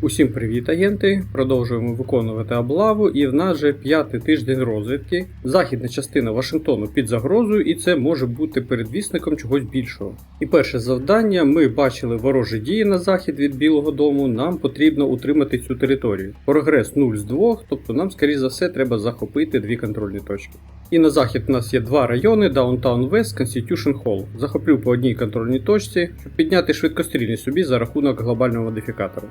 Усім привіт, агенти! Продовжуємо виконувати облаву, і в нас же п'ятий тиждень розвідки. Західна частина Вашингтону під загрозою, і це може бути передвісником чогось більшого. І перше завдання: ми бачили ворожі дії на захід від Білого Дому. Нам потрібно утримати цю територію. Прогрес 0 з 2, тобто нам, скоріш за все, треба захопити дві контрольні точки. І на захід у нас є два райони: Downtown West, Constitution Hall. Захоплю по одній контрольній точці, щоб підняти швидкострільність собі за рахунок глобального модифікатора.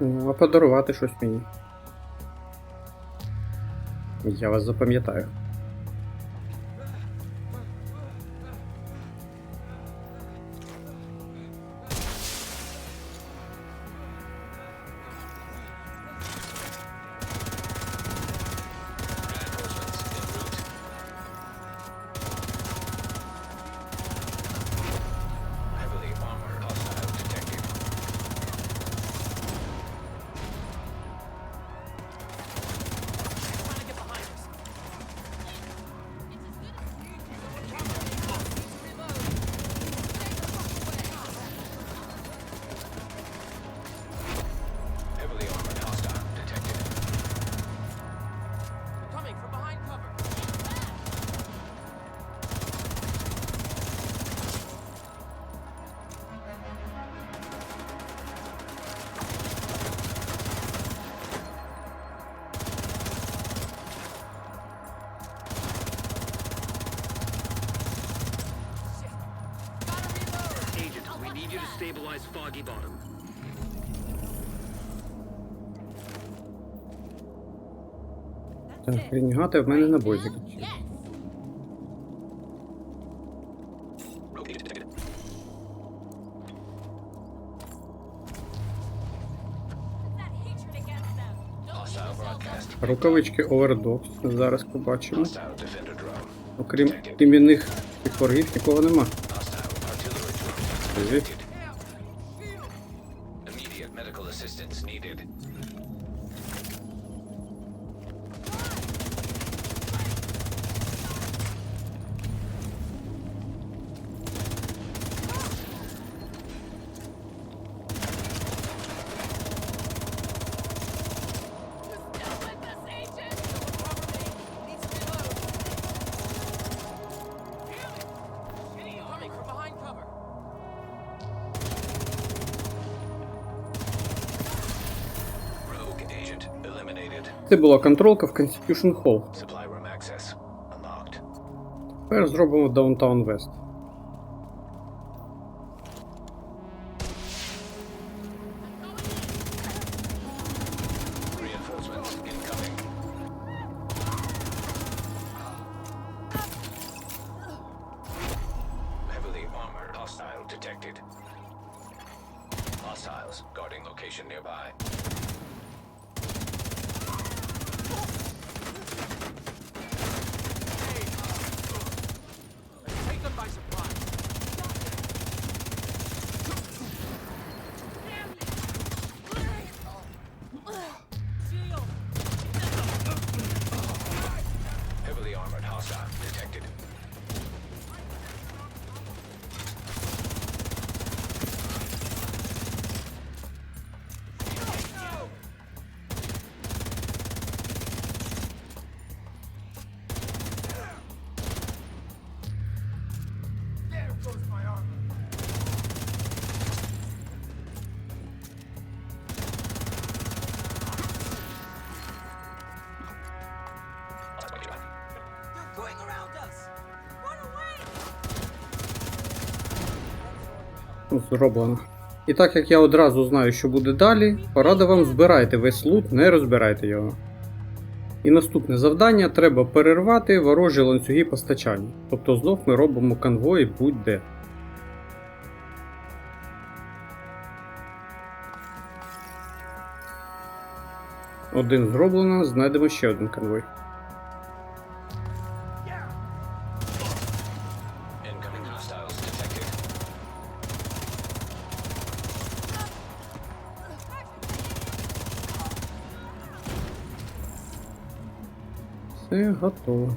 Ну, а подарувати щось мені. Я вас запам'ятаю. Stabilize Foggy Bottom. Так, ренігати в мене. Hostile broadcast. Рукавички Overdose зараз побачимо. Окрім іменних підворгів нікого нема. Hostile Це була контролка в Constitution Hall. Тепер зробимо Downtown West. Зроблено. І так як я одразу знаю, що буде далі, порада вам збирайте весь лут, не розбирайте його. І наступне завдання треба перервати ворожі ланцюги постачання. Тобто знов ми робимо конвої будь-де. Один зроблено, знайдемо ще один конвой. використовував.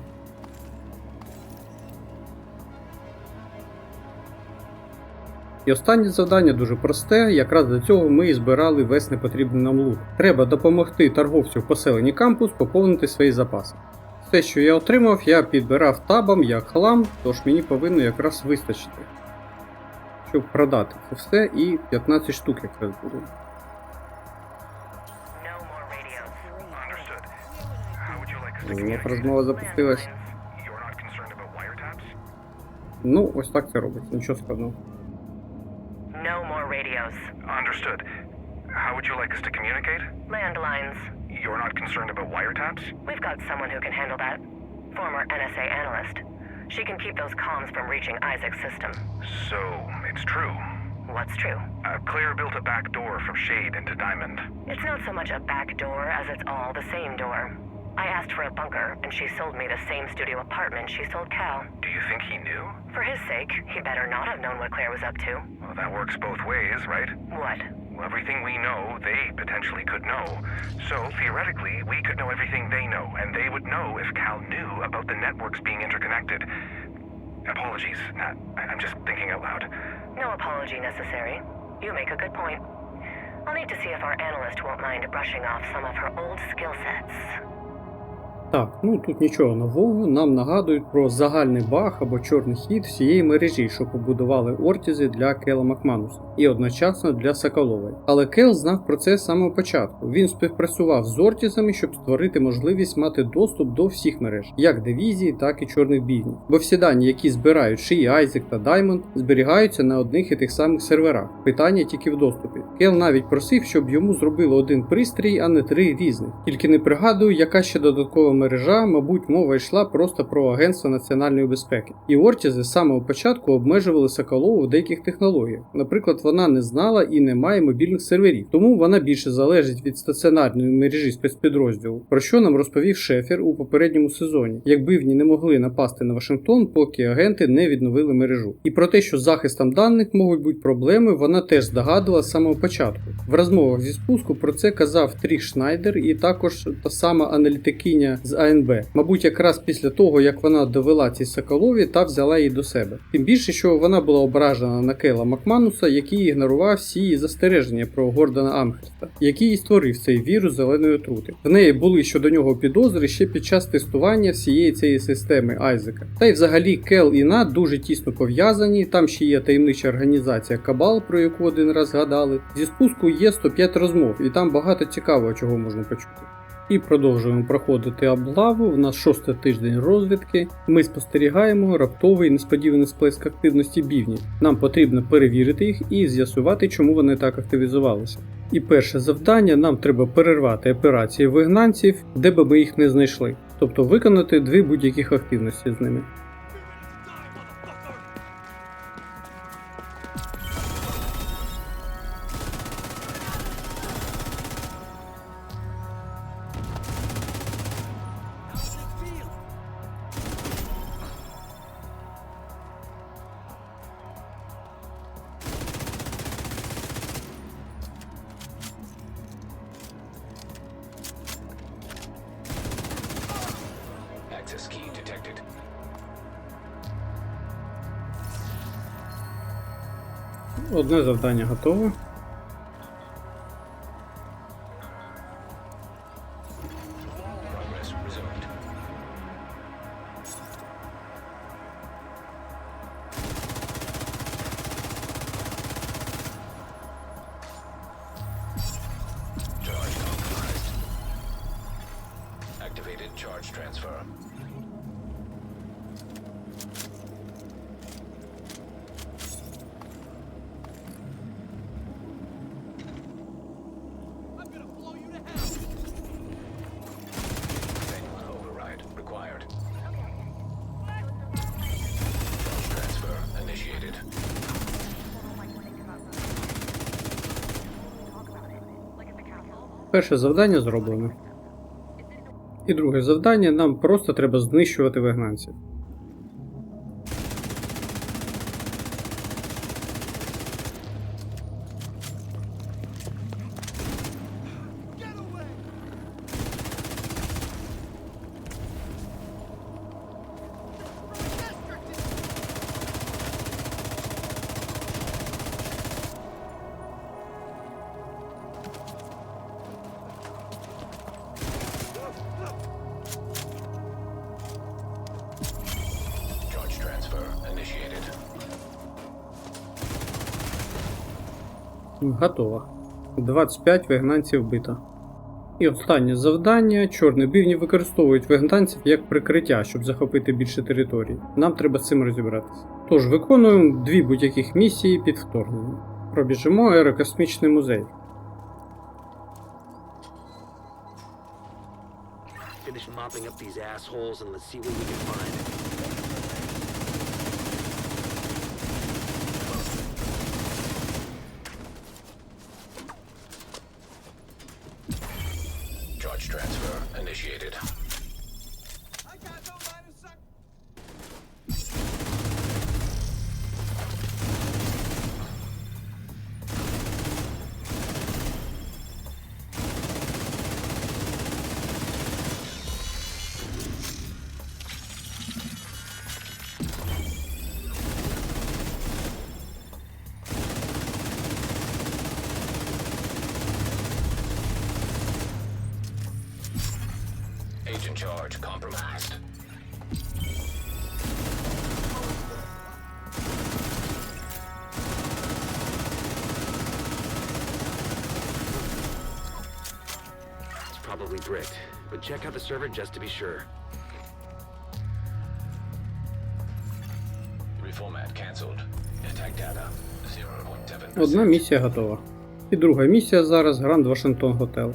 І останнє завдання дуже просте, якраз до цього ми і збирали весь непотрібний нам лут. Треба допомогти торговцю в поселенні кампус поповнити свої запаси. Все, що я отримав, я підбирав табом як хлам, тож мені повинно якраз вистачити, щоб продати це все і 15 штук якраз було. would you like us to Знов communicate? розмова запустилась. You're not concerned about wiretaps? Ну, ось так це робиться, нічого складного. No more radios. Understood. How would you like us to communicate? Landlines. You're not concerned about wiretaps? We've got someone who can handle that. Former NSA analyst. She can keep those comms from reaching Isaac's system. So, it's true. What's true? Uh, Claire built a back door from Shade into Diamond. It's not so much a back door as it's all the same door. I asked for a bunker, and she sold me the same studio apartment she sold Cal. Do you think he knew? For his sake, he better not have known what Claire was up to. Well, that works both ways, right? What? Well, everything we know, they potentially could know. So, theoretically, we could know everything they know, and they would know if Cal knew about the networks being interconnected. Apologies, Nat. I- I'm just thinking out loud. No apology necessary. You make a good point. I'll need to see if our analyst won't mind brushing off some of her old skill sets. Так, ну тут нічого нового, нам нагадують про загальний баг або чорний хід всієї мережі, що побудували Ортізи для Кела Макмануса і одночасно для Соколової. Але Кел знав про це з самого початку. Він співпрацював з Ортізами, щоб створити можливість мати доступ до всіх мереж, як дивізії, так і чорних бігнів. Бо всі дані, які збирають Ші, Айзек та Даймонд, зберігаються на одних і тих самих серверах. Питання тільки в доступі. Кел навіть просив, щоб йому зробили один пристрій, а не три різних. Тільки не пригадую, яка ще додаткова мережа, мабуть, мова йшла просто про Агентство національної безпеки. І Ортізи з самого початку обмежували Соколову в деяких технологіях. Наприклад, вона не знала і не має мобільних серверів, тому вона більше залежить від стаціонарної мережі спецпідрозділу, про що нам розповів Шефер у попередньому сезоні, якби в ній не могли напасти на Вашингтон, поки агенти не відновили мережу. І про те, що з захистом даних можуть бути проблеми, вона теж здогадувала з самого початку. В розмовах зі спуску про це казав Тріх Шнайдер і також та сама аналітикиня з АНБ. Мабуть, якраз після того, як вона довела цій Соколові та взяла її до себе. Тим більше, що вона була ображена на Кейла Макмануса, який ігнорував всі її застереження про Гордона Амхерста, який і створив цей вірус зеленої отрути. В неї були щодо нього підозри ще під час тестування всієї цієї системи Айзека. Та й взагалі Кел і Нат дуже тісно пов'язані. Там ще є таємнича організація Кабал, про яку один раз згадали. Зі спуску є 105 розмов, і там багато цікавого, чого можна почути. І продовжуємо проходити облаву. У нас шостий тиждень розвідки. Ми спостерігаємо раптовий несподіваний сплеск активності бівнів. Нам потрібно перевірити їх і з'ясувати, чому вони так активізувалися. І перше завдання нам треба перервати операції вигнанців, де би ми їх не знайшли, тобто виконати дві будь-яких активності з ними. Одне завдання готове. Перше завдання зроблено. І друге завдання нам просто треба знищувати вигнанців. Готово. 25 вигнанців вбито. І останнє завдання. Чорні бивні використовують вигнанців як прикриття, щоб захопити більше територій. Нам треба з цим розібратися. Тож виконуємо дві будь-яких місії під вторгненням. Пробіжимо аерокосмічний музей. Finish mopping up these assholes and let's see what we can find. Charge compromised. It's probably bricked, but check out the server just to be sure. Reformat cancelled. Attack data 0.7%. Одна місія готова. І друга місія зараз Гранд Вашингтон Готел.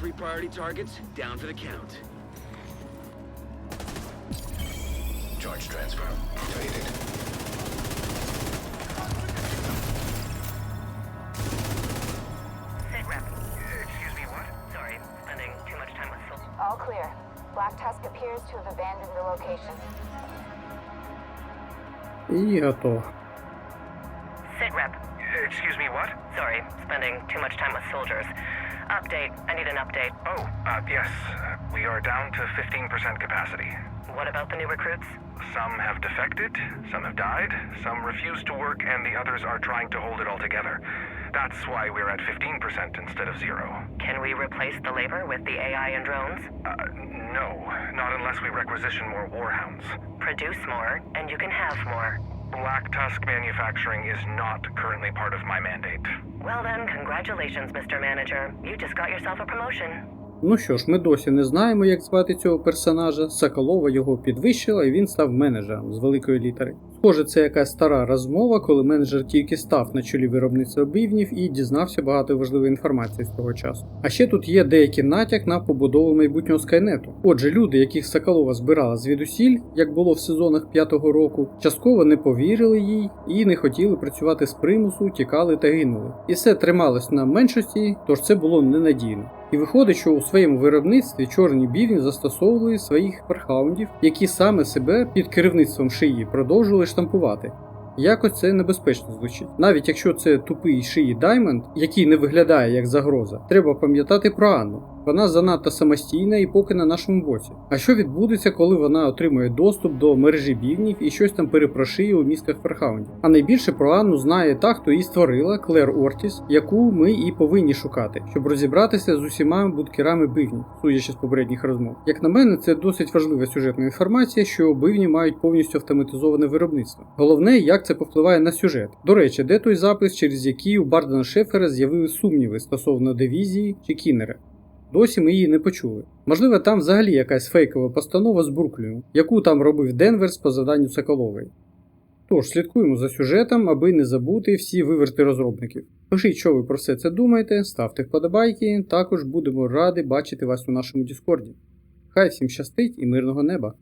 three priority targets, down to the count. Charge transfer completed. Sit rep. Excuse me, what? Sorry, spending too much time with Sil- All clear. Black Tusk appears to have abandoned the location. І готово. Sit rep. Excuse me, what? Sorry, spending too much time with soldiers. Update. I need an update. Oh, uh, yes. We are down to 15% capacity. What about the new recruits? Some have defected, some have died, some refuse to work, and the others are trying to hold it all together. That's why we're at 15% instead of zero. Can we replace the labor with the AI and drones? Uh, no, not unless we requisition more warhounds. Produce more, and you can have more. Black Tusk manufacturing is not currently part of my mandate. Well then, congratulations, Mr. Manager. You just got yourself a promotion. Ну що ж, ми досі не знаємо, як звати цього персонажа. Соколова його підвищила і він став менеджером з великої літери. Схоже, це якась стара розмова, коли менеджер тільки став на чолі виробництва бивнів і дізнався багато важливої інформації з того часу. А ще тут є деякий натяк на побудову майбутнього скайнету. Отже, люди, яких Соколова збирала звідусіль, як було в сезонах п'ятого року, частково не повірили їй і не хотіли працювати з примусу, тікали та гинули. І все трималось на меншості, тож це було ненадійно. І виходить, що у своєму виробництві чорні бівні застосовували своїх перхаундів, які саме себе під керівництвом шиї продовжували штампувати. Якось це небезпечно звучить. Навіть якщо це тупий шиї Даймонд, який не виглядає як загроза, треба пам'ятати про Анну. Вона занадто самостійна і поки на нашому боці. А що відбудеться, коли вона отримує доступ до мережі бівнів і щось там перепрошиє у мізках Ферхаундів? А найбільше про Анну знає та, хто її створила, Клер Ортіс, яку ми і повинні шукати, щоб розібратися з усіма будкерами бивнів, судячи з попередніх розмов. Як на мене, це досить важлива сюжетна інформація, що бивні мають повністю автоматизоване виробництво. Головне, як це повпливає на сюжет. До речі, де той запис, через який у Бардена Шефера з'явилися сумніви стосовно дивізії чи кінера. Досі ми її не почули. Можливо, там взагалі якась фейкова постанова з Брукліну, яку там робив Денверс по заданню Соколової. Тож слідкуємо за сюжетом, аби не забути всі виверти розробників. Пишіть, що ви про все це думаєте, ставте вподобайки, також будемо раді бачити вас у нашому Діскорді. Хай всім щастить і мирного неба!